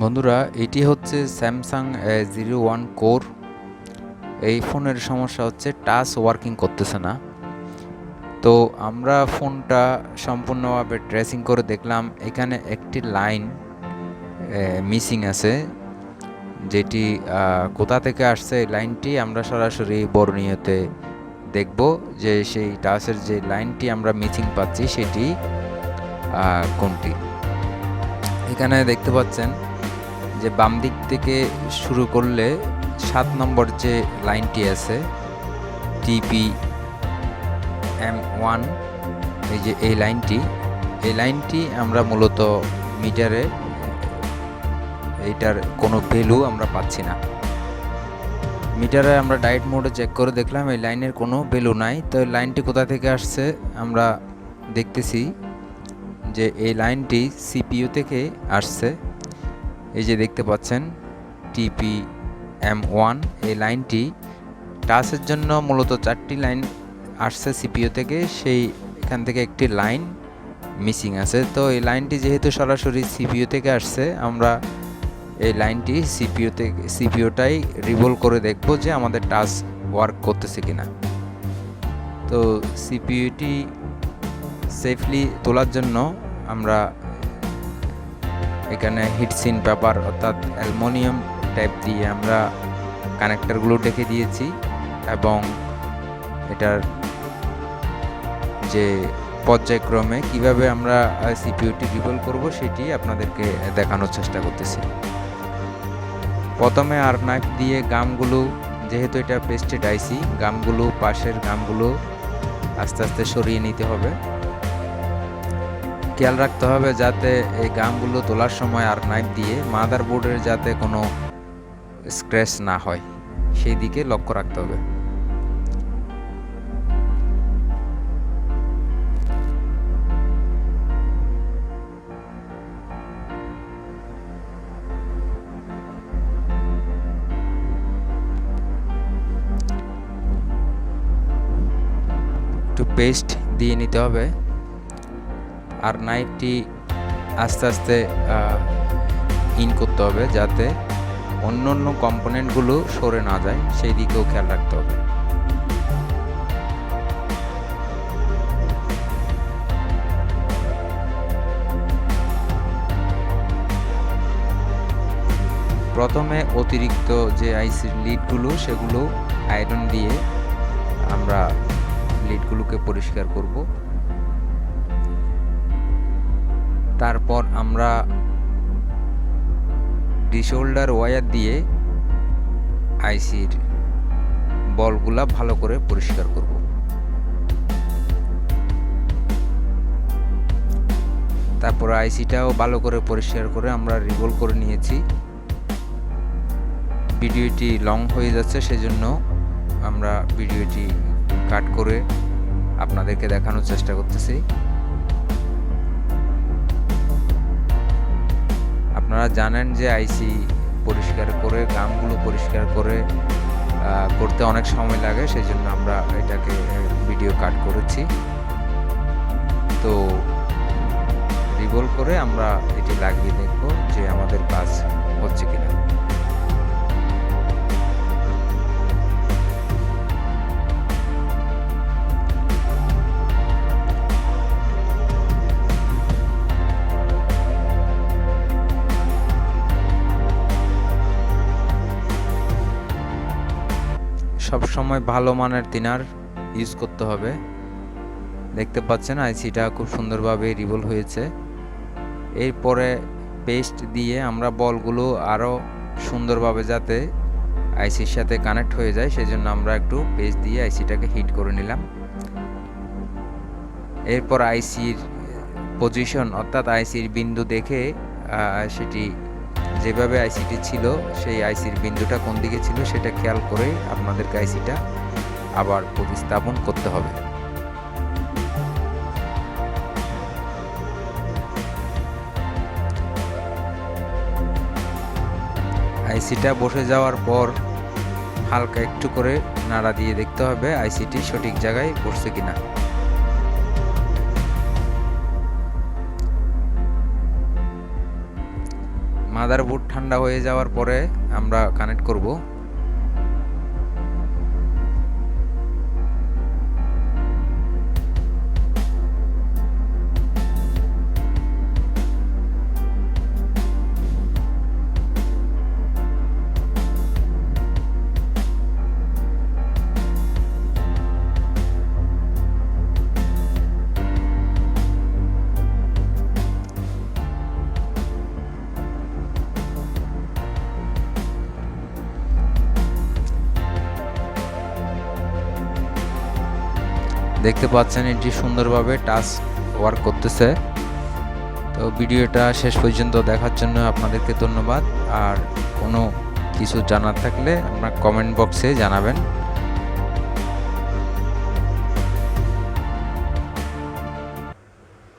বন্ধুরা, এটি হচ্ছে স্যামসাং জিরো ওয়ান কোর এই ফোনের সমস্যা হচ্ছে টাচ ওয়ার্কিং করতেছে না। তো আমরা ফোনটা সম্পূর্ণভাবে ড্রেসিং করে দেখলাম, এখানে একটি লাইন মিসিং আছে, যেটি কোথা থেকে আসছে এই লাইনটি আমরা সরাসরি বর্ণীয়তে দেখব যে সেই টাচের যে লাইনটি আমরা মিসিং পাচ্ছি, সেটি কোনটি। এখানে দেখতে পাচ্ছেন যে বাম দিক থেকে শুরু করলে সাত নম্বর যে লাইনটি আছে টিপি এম ওয়ান, এই যে এই লাইনটি এই লাইনটি আমরা মূলত মিটারে এইটার কোনো ভ্যালু আমরা পাচ্ছি না। মিটারে আমরা ডাইট মোডে চেক করে দেখলাম এই লাইনের কোনো ভ্যালু নাই, তো লাইনটি কোথা থেকে আসছে আমরা দেখতেছি যে এই লাইনটি সিপিইউ থেকে আসছে। এই যে দেখতে পাচ্ছেন টিপি এম ওয়ান এই লাইনটি টাচের জন্য মূলত চারটি লাইন আসছে সিপিইউ থেকে, সেই এখান থেকে একটি লাইন মিসিং আছে। তো এই লাইনটি যেহেতু সরাসরি সিপিইউ থেকে আসছে, আমরা এই লাইনটি সিপিইউ থেকে সিপিইউটাই রিভোল করে দেখব যে আমাদের টাচ ওয়ার্ক করতেছে কিনা। তো সিপিইউটি সেফলি তোলার জন্য আমরা এখানে হিটসিন পেপার অর্থাৎ অ্যালমোনিয়াম টাইপ দিয়ে আমরা কানেক্টরগুলো ডেকে দিয়েছি এবং এটার যে পর্যায়ক্রমে কীভাবে আমরা সিপিউটি রিভল করব সেটি আপনাদেরকে দেখানোর চেষ্টা করতেছি। প্রথমে আর নাইফ দিয়ে গামগুলো, যেহেতু এটা পেস্টেড আইসি গামগুলো, পাশের গামগুলো আস্তে আস্তে সরিয়ে নিতে হবে। খেয়াল রাখতে হবে যাতে এই গামগুলো তোলার সময় আর নাইফ দিয়ে মাদার বোর্ডের যাতে কোনো স্ক্র্যাচ না হয়। সেই দিকে লক্ষ্য রাখতে হবে। একটু পেস্ট দিয়ে নিতে হবে। আর নাইফটি আস্তে আস্তে ইন করতে হবে যাতে অন্য অন্য কম্পোনেন্টগুলো সরে না যায়, সেই দিকেও খেয়াল রাখতে হবে। প্রথমে অতিরিক্ত যে আইসির লিডগুলো সেগুলো আয়রন দিয়ে আমরা লিডগুলোকে পরিষ্কার করব। তারপর আমরা ডিশোল্ডার ওয়্যার দিয়ে আইসির বলগুলা ভালো করে পরিষ্কার করব। তারপর আইসিটাও ভালো করে পরিষ্কার করে আমরা রিভল করে নিয়েছি। ভিডিওটি লং হয়ে যাচ্ছে, সেজন্য আমরা ভিডিওটি কাট করে আপনাদেরকে দেখানোর চেষ্টা করতেছি। আপনারা জানেন যে আইসি পরিষ্কার করে, গ্রামগুলো পরিষ্কার করে করতে অনেক সময় লাগে সেই জন্য আমরা এটাকে ভিডিও কাট করেছি। তো রিভল করে আমরা এটি লাগিয়ে দেখব যে আমাদের কাজ হচ্ছে কিনা। সব সময় ভালো মানের তিনার ইউজ করতে হবে। দেখতে পাচ্ছেন, আইসিটা খুব সুন্দরভাবে রিভল হয়েছে। এরপরে পেস্ট দিয়ে আমরা বলগুলো আরও সুন্দরভাবে যাতে আইসির সাথে কানেক্ট হয়ে যায়, সেজন্য আমরা একটু পেস্ট দিয়ে আইসিটাকে হিট করে নিলাম। এরপর আইসির পজিশন অর্থাৎ আইসির বিন্দু দেখে সেটি যেভাবে আইসিটি ছিল, সেই আইসির বিন্দুটা কোন দিকে ছিল সেটা খেয়াল করে আপনাদেরকে আইসিটা আবার প্রতিস্থাপন করতে হবে। আইসিটা বসে যাওয়ার পর হালকা একটু করে নাড়া দিয়ে দেখতে হবে আইসিটি সঠিক জায়গায় বসছে কিনা। মাদারবোর্ড ঠান্ডা হয়ে যাওয়ার পরে আমরা কানেক্ট করব। দেখতে পাচ্ছেন এটি সুন্দরভাবে টাচ ওয়ার্ক করতেছে। তো ভিডিওটা শেষ পর্যন্ত দেখার জন্য আপনাদেরকে ধন্যবাদ। আর কোনো কিছু জানার থাকলে আপনার কমেন্ট বক্সে জানাবেন।